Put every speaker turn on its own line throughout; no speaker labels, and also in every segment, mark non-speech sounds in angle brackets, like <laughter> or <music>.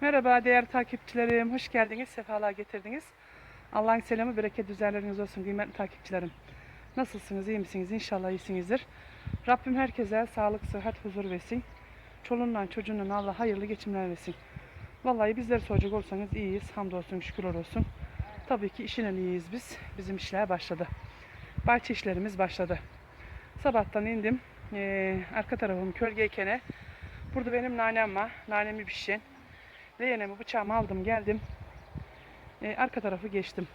Merhaba değerli takipçilerim. Hoş geldiniz. Sefalar getirdiniz. Allah'ın selamı, bereket üzerleriniz olsun kıymetli takipçilerim. Nasılsınız? iyi misiniz? İnşallah iyisinizdir. Rabbim herkese sağlık, sıhhat, huzur versin. Çoluğundan çocuğundan Allah hayırlı geçimler versin. Vallahi bizler soracak olsanız iyiyiz. Hamdolsun, şükürler olsun. Tabii ki işinen iyiyiz biz. Bizim işler başladı. Bahçe işlerimiz başladı. Sabahtan indim. Ee, arka tarafım kölgeyken Burada benim nanem var. Nanemi pişen. Leğenemi bıçağımı aldım geldim. Ee, arka tarafı geçtim.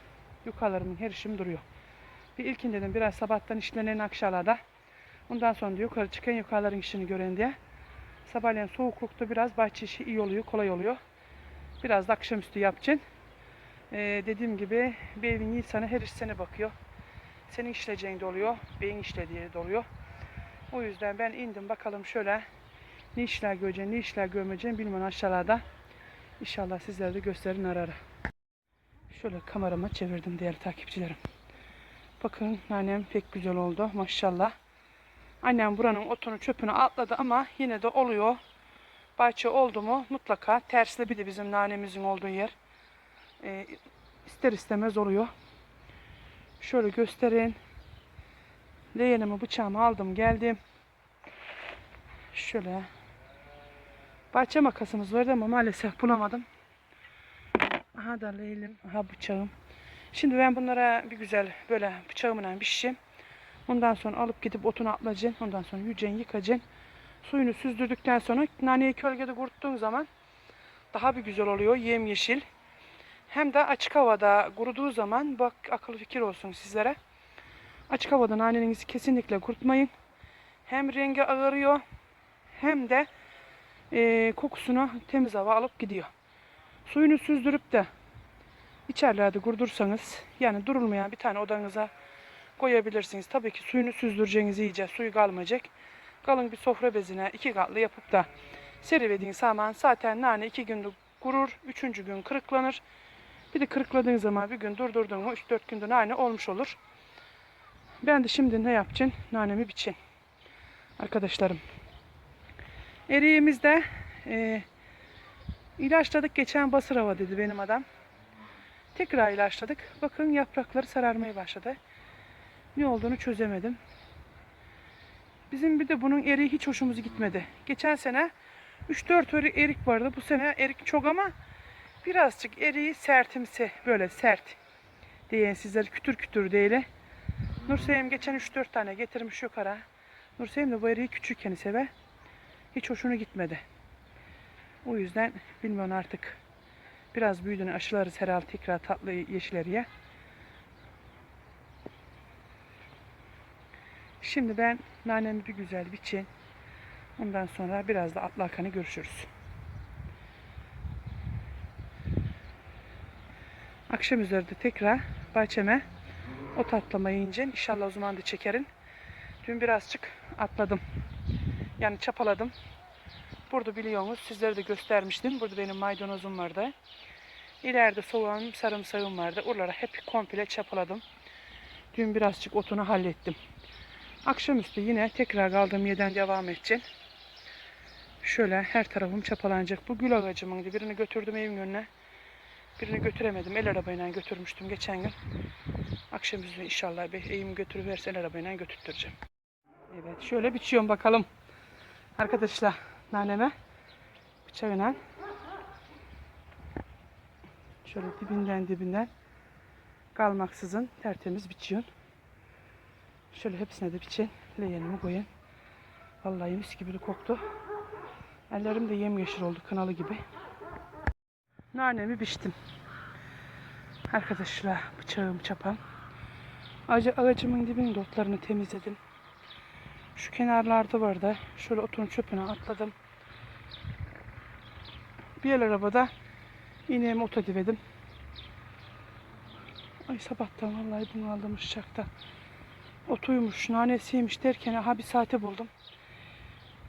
Yukarılarımın her işim duruyor. Bir ilkin dedim biraz sabahtan işlenen akşamlarda. Ondan sonra da yukarı çıkan yukarıların işini gören diye. Sabahleyin soğuklukta biraz bahçe işi iyi oluyor, kolay oluyor. Biraz da akşamüstü yapacaksın. Ee, dediğim gibi bir evin insanı her iş sana bakıyor. Senin işleyeceğin de oluyor, beyin işlediği de oluyor. O yüzden ben indim bakalım şöyle ne işler göreceğim, ne işler görmeyeceğim bilmiyorum aşağılarda. İnşallah sizlere de gösterin ara ara. Şöyle kamerama çevirdim değerli takipçilerim. Bakın annem pek güzel oldu maşallah. Annem buranın otunu çöpünü atladı ama yine de oluyor. Bahçe oldu mu mutlaka tersli bir de bizim nanemizin olduğu yer. Ee, ister istemez oluyor. Şöyle gösterin. Leğenimi bıçağımı aldım geldim. Şöyle. Bahçe makasımız vardı ama maalesef bulamadım. Aha da leylim. Aha bıçağım. Şimdi ben bunlara bir güzel böyle bıçağımla pişeceğim. Ondan sonra alıp gidip otunu atlayacaksın. Ondan sonra yücen yıkacaksın. Suyunu süzdürdükten sonra naneyi kölgede kuruttuğun zaman daha bir güzel oluyor. Yemyeşil. Hem de açık havada kuruduğu zaman bak akıl fikir olsun sizlere. Açık havada nanenizi kesinlikle kurutmayın. Hem rengi ağarıyor hem de e, kokusunu temiz hava alıp gidiyor. Suyunu süzdürüp de içerlerde kurdursanız yani durulmayan bir tane odanıza koyabilirsiniz. Tabii ki suyunu süzdüreceğiniz iyice suyu kalmayacak. Kalın bir sofra bezine iki katlı yapıp da serivediğiniz zaman zaten nane iki günde kurur. Üçüncü gün kırıklanır. Bir de kırıkladığın zaman bir gün durdurdun mu 3-4 günde nane olmuş olur. Ben de şimdi ne yapacağım? Nanemi biçeyim. Arkadaşlarım. Eriğimizde e, ilaçladık. Geçen basır hava dedi benim adam. Tekrar ilaçladık. Bakın yaprakları sararmaya başladı. Ne olduğunu çözemedim. Bizim bir de bunun eriği hiç hoşumuza gitmedi. Geçen sene 3-4 erik, erik vardı. Bu sene erik çok ama birazcık eriği sertimsi. Böyle sert. Diyen sizler kütür kütür değil. Nurseyim geçen 3-4 tane getirmiş yukarı. Nurseyim de bu eriği küçükken sever. Hiç hoşuna gitmedi. O yüzden bilmiyorum artık. Biraz büyüdüğünü aşılarız herhalde tekrar tatlı yeşil eriye. Şimdi ben nanemi bir güzel biçeyim. Ondan sonra biraz da atlı akanı görüşürüz. Akşam üzeri de tekrar bahçeme ot atlamayı ineceğim. İnşallah o zaman da çekerim. Dün birazcık atladım. Yani çapaladım. Burada biliyorsunuz sizlere de göstermiştim. Burada benim maydanozum vardı. İleride soğanım, sarımsağım vardı. Oraları hep komple çapaladım. Dün birazcık otunu hallettim. Akşamüstü yine tekrar kaldığım yerden devam edeceğim. Şöyle her tarafım çapalanacak. Bu gül ağacımın birini götürdüm evin önüne. Birini götüremedim. El arabayla götürmüştüm geçen gün. Akşamüstü inşallah bir evimi götürüverse el arabayla götürteceğim. Evet şöyle biçiyorum bakalım. Arkadaşlar naneme bıçağıyla şöyle dibinden dibinden kalmaksızın tertemiz biçiyorsun. Şöyle hepsine de biçeyim. Leğenimi koyayım. Vallahi mis gibi de koktu. Ellerim de yemyeşil oldu kınalı gibi. Nanemi biçtim. Arkadaşlar bıçağım çapam. Ağacı, ağacımın dibinin otlarını temizledim. Şu kenarlarda vardı. Şöyle otun çöpüne atladım. Bir el arabada ineğimi ota divedim. Ay sabahtan vallahi bunu aldım sıcakta. Otuymuş, nanesiymiş derken aha bir saate buldum.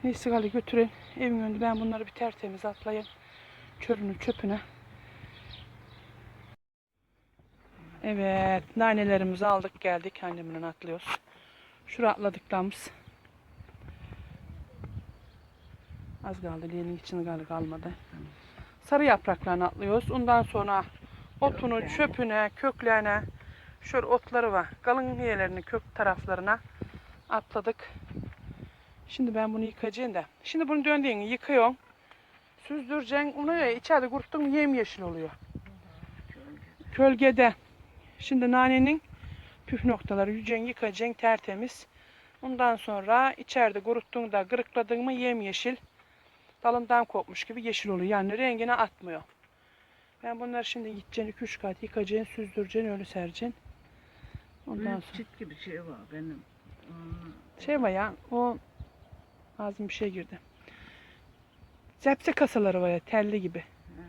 Neyse gali götürün. Evin önünde ben bunları bir tertemiz atlayayım. Çörünü çöpüne. Evet, nanelerimizi aldık geldik. Annemle atlıyoruz. Şuraya atladıklarımız. Az kaldı. Leğenin içinde kaldı kalmadı. sarı yapraklarını atlıyoruz. Ondan sonra otunu, çöpüne, köklerine, şöyle otları var. Kalın üyelerini kök taraflarına atladık. Şimdi ben bunu yıkayacağım da. Şimdi bunu döndüğünü yıkıyorsun. Süzdüreceksin. Onu ya içeride kuruttun mu yemyeşil oluyor. Kölgede. Şimdi nanenin püf noktaları yücen yıkacaksın tertemiz. Ondan sonra içeride kuruttuğunda kırıkladın mı yemyeşil. Dalından kopmuş gibi yeşil oluyor. Yani rengine atmıyor. Ben bunları şimdi gideceksin 2-3 kat yıkacaksın, süzdüreceksin, öyle sereceksin. Ondan
Büyük
sonra
çit gibi şey var benim. Onu-
şey var ya o ağzım bir şey girdi. Zepse kasaları var ya telli gibi.
Ha.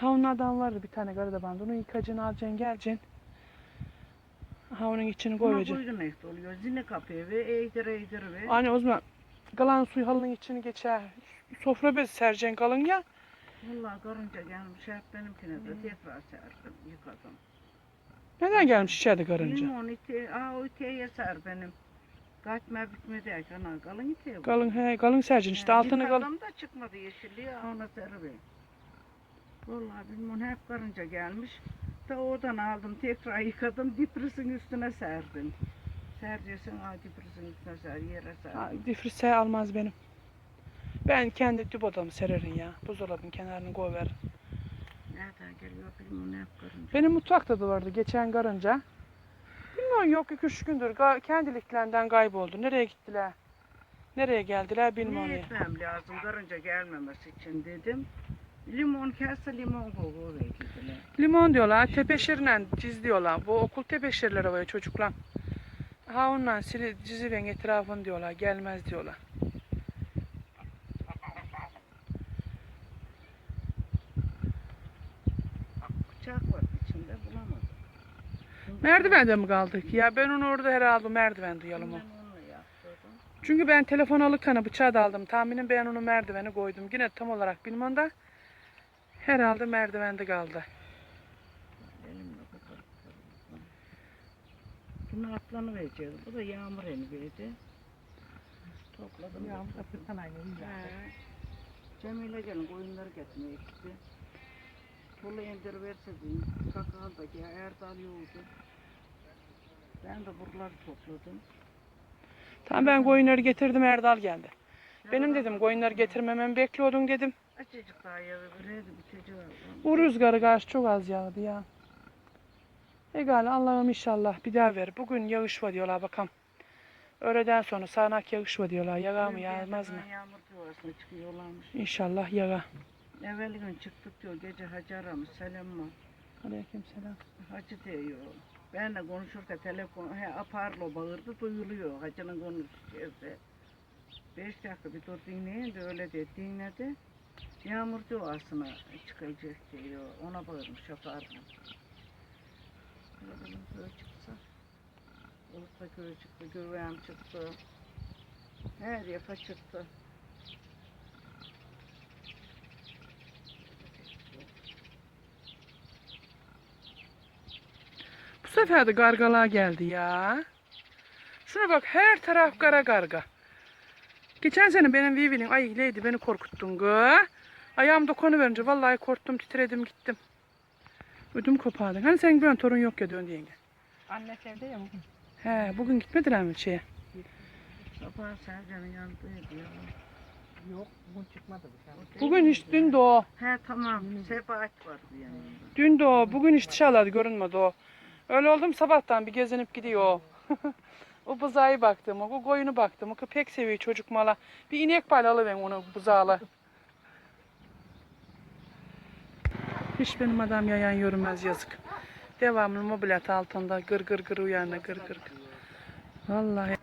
Ha onlardan vardı bir tane garada bandı. Onu yıkacaksın, alacaksın, geleceksin. Ha onun içini
Buna
koyacaksın.
koydun ekti oluyor. Zine kapıyor ve eğdir eğdir ve.
Anne o zaman kalan suyu halının içini geçer. Sofra bezi sereceksin kalın ya.
Vallahi karınca gelmiş hep benimkine de tekrar serdim yıkadım.
Neden gelmiş içeride karınca?
Limon ite, aa o iteye ser benim. Kaçma bitmedi ya kana kalın iteye. bu.
Kalın he kalın sereceksin işte
Ha,
altını kalın.
Yıkadım da çıkmadı yeşilliği ona serbi. Vallahi bilmem hep karınca gelmiş. Da oradan aldım tekrar yıkadım diprisin üstüne serdim. Ser diyorsun aa diprisin üstüne ser yere.
Ha, difrise almaz benim. Ben kendi düb odamı sererim ya. Buzdolabının kenarını koyverim.
Nereden geliyor bilmem hep karınca.
Benim mutfakta da vardı geçen karınca. Bilmiyorum yok 2-3 gündür ga- kendiliklerinden kayboldu. Nereye gittiler? Nereye geldiler bilmiyorum.
Ne
ya.
etmem lazım karınca gelmemesi için dedim. Limon kesse limon kovuğu verdiler.
Limon diyorlar, tepeşirle ciz diyorlar. Bu okul tepeşirleri var ya çocuklar. Ha ondan sili ciziven etrafını diyorlar, gelmez diyorlar.
Bıçak var içinde bulamadım.
Merdivende mi kaldık? Ya ben onu orada herhalde merdiven duyalım o. Çünkü ben telefon alırken bıçağı da aldım. Tahminim ben onu merdivene koydum. Yine tam olarak bilmem de herhalde merdivende kaldı.
Bunu atlanı vereceğiz. Bu da yağmur eni verdi. Topladım.
Yağmur da fırtına aynı
He. Cemile gelin koyunları getirmeye gitti. Tolu indir verse dedim. Kakaldaki Erdal yoğurdu. Ben de buraları topladım.
Tamam ben koyunları getirdim Erdal geldi. Benim dedim koyunları getirmememi bekliyordun dedim.
Açıcık daha yağı vereydi biteceği.
Bu rüzgarı karşı çok az yağdı ya. Egal Allah'ım inşallah bir daha ver. Bugün yağış var diyorlar bakalım. Öğleden sonra sağanak yağış var diyorlar. Yağar mı yağmaz mı?
Yağmur yuvasına çıkıyorlarmış.
İnşallah yağar.
Evvel gün çıktık diyor gece hacı aramış selam mı?
Aleyküm selam.
Hacı diyor. Benle konuşurken telefon he aparlo bağırdı duyuluyor hacının konuşuyordu. Beş dakika bir dur dinleyin de öyle de dinledi. Yağmur duasına çıkacak diyor. Ona bağırmış aparlo. Dedim köy çıksa. Olursa köy çıktı, güveğim çıktı. Her yaka çıktı.
Bu sefer de gargalar geldi ya. Şuna bak her taraf kara garga. Geçen sene benim Vivi'nin ay Lady beni korkuttun gı. Ayağım dokunuverince vallahi korktum titredim gittim. Ödüm kopardın. Hani senin böyle torun yok ya döndü yenge.
Anne evde ya bugün.
He bugün gitmediler mi şeye?
Sabah Sercan'ın yanındaydı ya.
Yok bugün çıkmadı bu sefer.
Bugün hiç dün de o.
He tamam. Sebahat vardı yanında.
Dün de o. Bugün hiç dışarılarda görünmedi o. Öyle oldum sabahtan bir gezinip gidiyor o. <laughs> o buzağıya baktım, o koyunu baktım. O pek seviyor çocuk mala. Bir inek payla alıverin onu buzağla. Hiç benim adam yayan yürümez yazık. Devamlı mobilyat altında gır gır gır uyanına gır gır. Vallahi.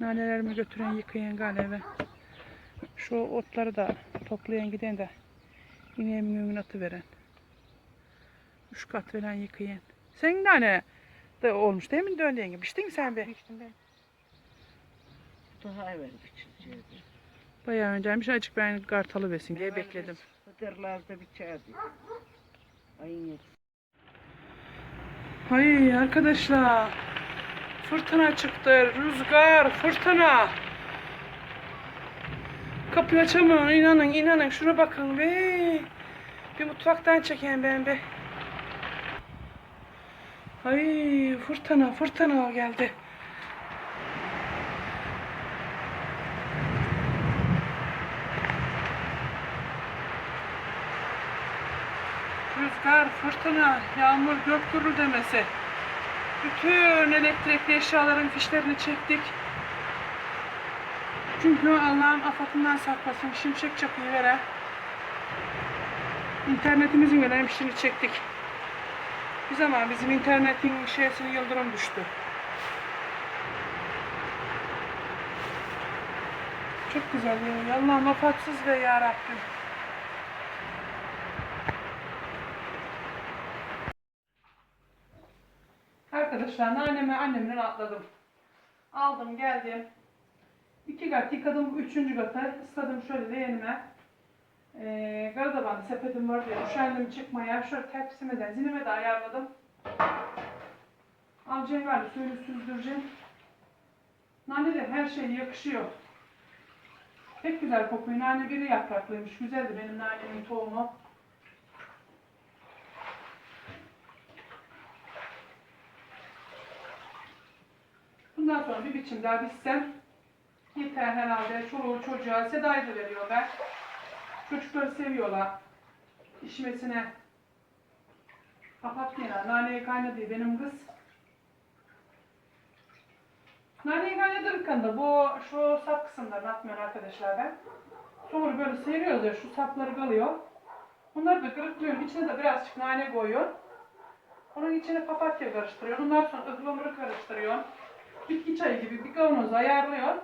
Nanelerimi götüren yıkayan galiba. Şu otları da toplayan giden de ineğimin önüne atıveren. Üç kat veren yıkayan. Senin nane de olmuş değil mi döndüğün gibi? İçtin mi sen be?
İçtim ben.
Daha evvel biçileceğiydi.
Bayağı önceymiş. Acık ben kartalı besin diye bekledim.
Hıdırlarda biçerdi. Ayın yedi.
Hay arkadaşlar. Fırtına çıktı. Rüzgar, fırtına. Kapıyı açamıyorum. inanın inanın. Şuna bakın be. Bir mutfaktan çekeyim ben be. Ay fırtına fırtına geldi. Rüzgar, fırtına, yağmur, gök demesi. Bütün elektrikli eşyaların fişlerini çektik. Çünkü Allah'ım afatından saklasın. Şimşek çakıyı vere. İnternetimizin önemli fişini çektik. Bir zaman bizim internetin şeysini yıldırım düştü. Çok güzel ya. Allah'ım afatsız ve ya Rabbim. Arkadaşlar anneme annemden atladım. Aldım geldim. İki kat yıkadım. Bu üçüncü kata ısladım şöyle leğenime. Ee, Garadaban'da sepetim var diye üşendim çıkmaya. Şöyle tepsime de zinime de ayarladım. Alacağım galiba suyunu süzdüreceğim. Nane de her şey yakışıyor. Pek güzel kokuyor. Nane biri yapraklıymış. Güzeldi benim nanemin tohumu. Bundan sonra bir biçim daha bitsem yeter herhalde. Çoluğu çocuğa Seda'yı da veriyor ben. Çocukları seviyorlar. İşmesine. Kapat ya. Naneyi kaynadı benim kız. Naneyi kaynatırken de bu şu sap kısımlarını atmıyorum arkadaşlar ben. Sonra böyle sıyırıyoruz ya şu sapları kalıyor. Bunları da kırıklıyorum. İçine de birazcık nane koyuyor. Onun içine papatya karıştırıyor. Ondan sonra ıhlamuru karıştırıyor. Bitki çayı gibi bir kavanoza ayarlıyor.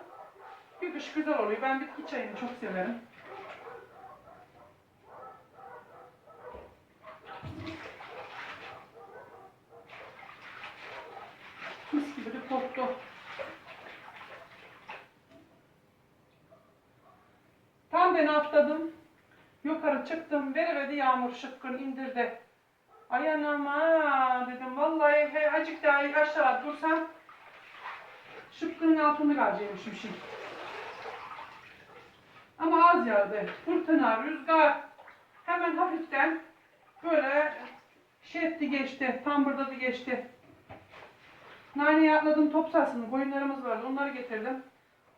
Bir kış güzel oluyor. Ben bitki çayını çok severim. Mis gibi de koktu. Tam ben atladım. Yukarı çıktım. Veremedi yağmur şıkkın indirdi. Ay anama dedim. Vallahi he, acık daha aşağı dursam şıkkının altında kalacakmışım şimdi. Ama az yağdı. Fırtına, rüzgar hemen hafiften böyle şey etti geçti. Tambırdadı geçti. Naneyi atladım top sahasını. Koyunlarımız vardı. Onları getirdim.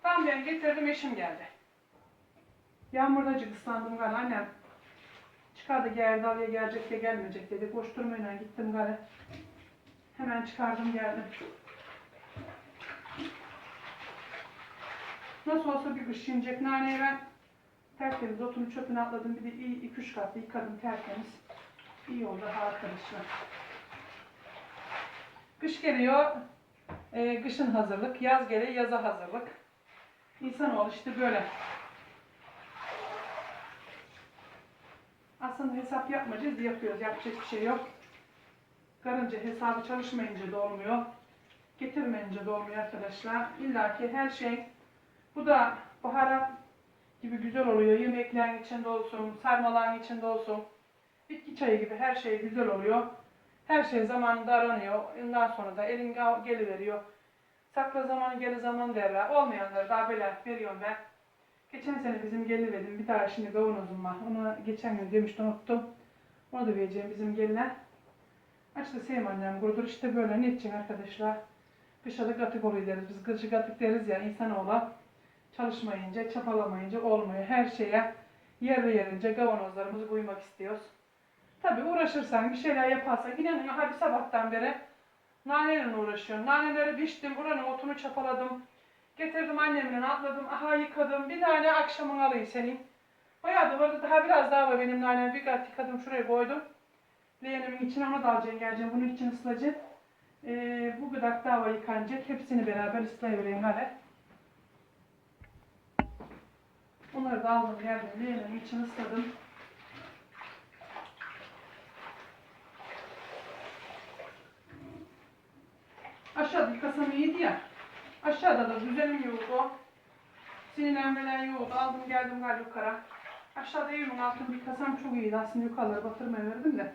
Tam ben getirdim eşim geldi. Yağmurdacık ıslandım galiba annem. Çıkardı geldi alıya gelecek diye gelmeyecek dedi. Koşturmayla gittim galiba. Hemen çıkardım geldim. Nasıl olsa bir inecek. Naneyi ben tertemiz otunu çöpüne atladım. Bir de iyi iki üç katlı yıkadım tertemiz. İyi oldu arkadaşlar. Kış geliyor. e, kışın hazırlık. Yaz geliyor. Yaza hazırlık. İnsanoğlu işte böyle. Aslında hesap yapmayacağız. Yapıyoruz. Yapacak bir şey yok. Karınca hesabı çalışmayınca da olmuyor. Getirmeyince de olmuyor arkadaşlar. İlla ki her şey bu da baharat gibi güzel oluyor. Yemeklerin içinde olsun, sarmaların içinde olsun. Bitki çayı gibi her şey güzel oluyor. Her şey zamanında aranıyor. Ondan sonra da elin geliveriyor. Sakla zamanı geli zaman derler. Olmayanları daha böyle veriyorum ben. Geçen sene bizim geliverdim. Bir daha şimdi kavanozum var. Onu geçen gün demiştim unuttum. Onu da vereceğim bizim geline. Açtı sevim annem kurudur. İşte böyle ne edeceksin arkadaşlar. Kışa da katık oluyor deriz. Biz kışı katık deriz ya insanoğlu çalışmayınca, çapalamayınca olmuyor. Her şeye yer yerince kavanozlarımızı koymak istiyoruz. Tabii uğraşırsan, bir şeyler yaparsan, inanın hadi sabahtan beri naneyle uğraşıyorum. Naneleri biçtim, buranın otunu çapaladım. Getirdim annemle atladım, aha yıkadım. Bir tane akşamın alayım senin. Bayağı da vardı, daha biraz daha var benim nanem. Bir kat yıkadım, şuraya koydum. Leğenimin içine onu da alacaksın, geleceğim. Bunun için ısılacak. Ee, bu gıdak daha var yıkanacak. Hepsini beraber ıslayıvereyim hadi. Onları da aldım geldim. Leğenimin içine ısladım. Aşağıda yıkasam iyiydi ya. Aşağıda da düzenim yoktu. Sinirlenmeden yoktu. Aldım geldim galiba yukarı. Aşağıda evimin altını yıkasam çok iyiydi. Aslında yukarıları batırmaya verdim de.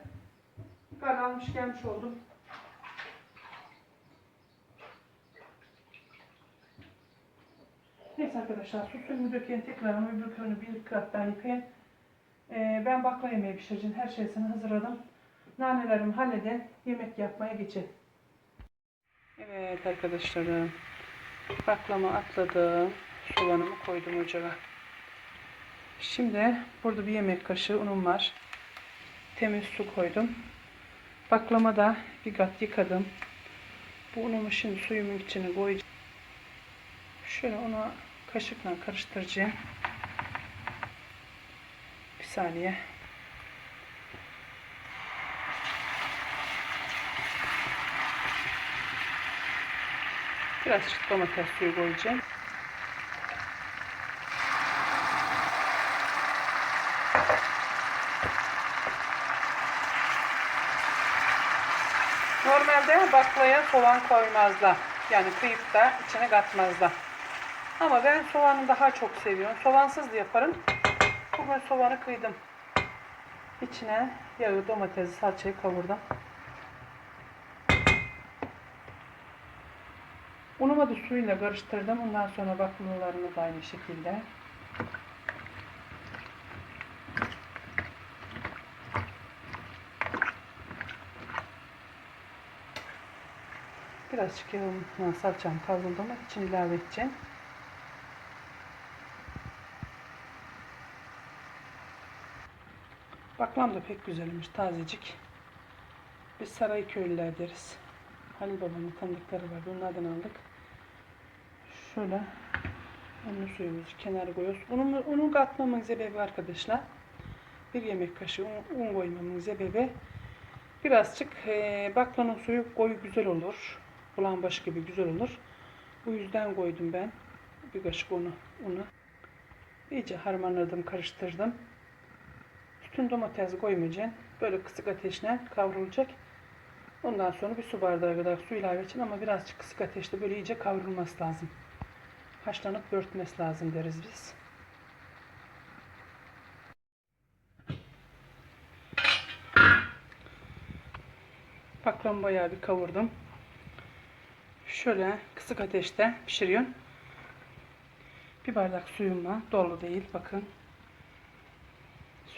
Yukarı almış gelmiş oldum. Neyse arkadaşlar su suyunu dökeyim tekrar öbür körünü bir kat daha yıkayın. Ee, ben bakla yemeği pişireceğim. Her şeysini hazırladım. Nanelerimi halledin. Yemek yapmaya geçin. Evet arkadaşlarım. Baklama atladım. Soğanımı koydum ocağa. Şimdi burada bir yemek kaşığı unum var. Temiz su koydum. Baklama da bir kat yıkadım. Bu unumu şimdi suyumun içine koyacağım. Şöyle onu kaşıkla karıştıracağım. Bir saniye. Birazcık domates suyu koyacağım. Normalde baklaya soğan koymazlar. Yani kıyıp da içine katmazlar. Ama ben soğanı daha çok seviyorum. Soğansız da yaparım. Bugün soğanı kıydım. İçine yağı, domatesi, salçayı kavurdum. Unumu da suyla karıştırdım. Ondan sonra baklavalarımı da aynı şekilde. Birazcık yağımla salçam kavruldu ama için ilave edeceğim. Baklam da pek güzelmiş, tazecik. Biz saray köylüler deriz. Halil babamın tanıdıkları var. Bunlardan aldık. Şöyle unlu suyumuzu kenara koyuyoruz. Unun, unun katmamın sebebi arkadaşlar. Bir yemek kaşığı un, un koymamın sebebi birazcık e, baklanın suyu koyu güzel olur. Ulan baş gibi güzel olur. Bu yüzden koydum ben. Bir kaşık unu. unu. İyice harmanladım, karıştırdım. Bütün domatesi koymayacağım. Böyle kısık ateşle kavrulacak. Ondan sonra bir su bardağı kadar su ilave edeceğim ama birazcık kısık ateşte böyle iyice kavrulması lazım. Haşlanıp börtmesi lazım deriz biz. Baklavamı bayağı bir kavurdum. Şöyle kısık ateşte pişiriyorum. Bir bardak suyum var. Dolu değil bakın.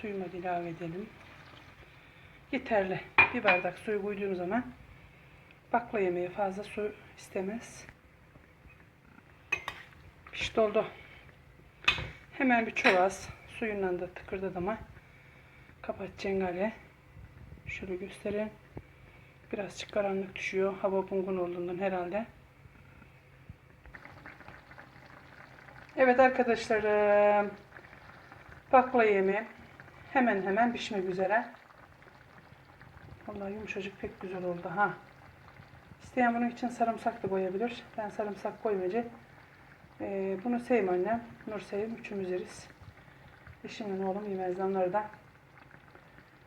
Suyumu ilave edelim. Yeterli. Bir bardak suyu koyduğum zaman bakla yemeği fazla su istemez. Pişti oldu. Hemen bir çoraz suyundan da tıkırdadı ama kapatacağım gale. Şöyle göstereyim. Birazcık karanlık düşüyor. Hava bungun olduğundan herhalde. Evet arkadaşlarım. Bakla yemeği hemen hemen pişmek üzere. Vallahi yumuşacık pek güzel oldu ha. İsteyen bunun için sarımsak da koyabilir. Ben sarımsak koymayacağım. Ee, bunu sevim annem. Nur sevim. Üçümüz yeriz. Eşimle oğlum yemezler onları da.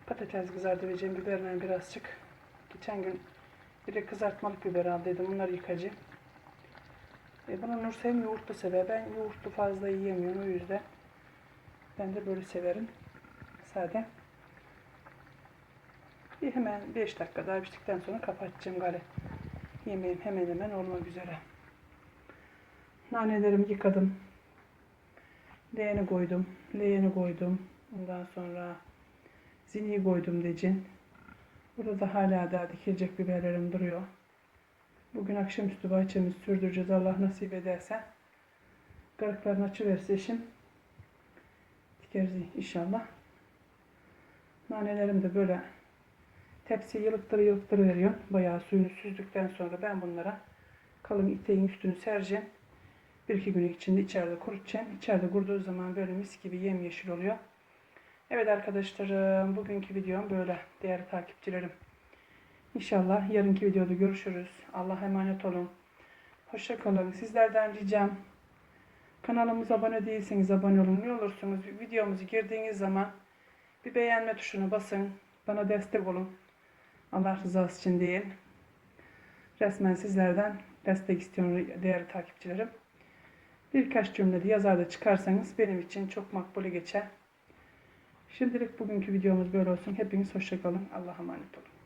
Patates kızartacağım. Biberle birazcık. Geçen gün bir de kızartmalık biber aldıydım. Bunları yıkacağım. E, bunu Nur sevim yoğurtlu sever. Ben yoğurtlu fazla yiyemiyorum. O yüzden ben de böyle severim. Sade. Bir hemen 5 dakika daha piştikten sonra kapatacağım gari. Yemeğim hemen hemen olmak üzere. Nanelerimi yıkadım. Leğeni koydum. Leğeni koydum. Ondan sonra zini koydum decin. Burada da hala daha dikilecek biberlerim duruyor. Bugün akşamüstü bahçemizi sürdüreceğiz Allah nasip ederse. Garıklarını açıverse eşim. Dikeriz inşallah. Nanelerim de böyle tepsiye yılıktır yılıktır veriyor. Bayağı suyunu süzdükten sonra ben bunlara kalın iteğin üstünü sereceğim. Bir iki gün içinde içeride kurutacağım. İçeride kuruduğu zaman böyle mis gibi yemyeşil oluyor. Evet arkadaşlarım bugünkü videom böyle değerli takipçilerim. İnşallah yarınki videoda görüşürüz. Allah'a emanet olun. Hoşça kalın. Sizlerden ricam kanalımıza abone değilseniz abone olun. Ne olursunuz videomuzu girdiğiniz zaman bir beğenme tuşuna basın. Bana destek olun. Allah rızası için değil. Resmen sizlerden destek istiyorum değerli takipçilerim. Birkaç cümlede yazar da çıkarsanız benim için çok makbule geçer. Şimdilik bugünkü videomuz böyle olsun. Hepiniz hoşçakalın. Allah'a emanet olun.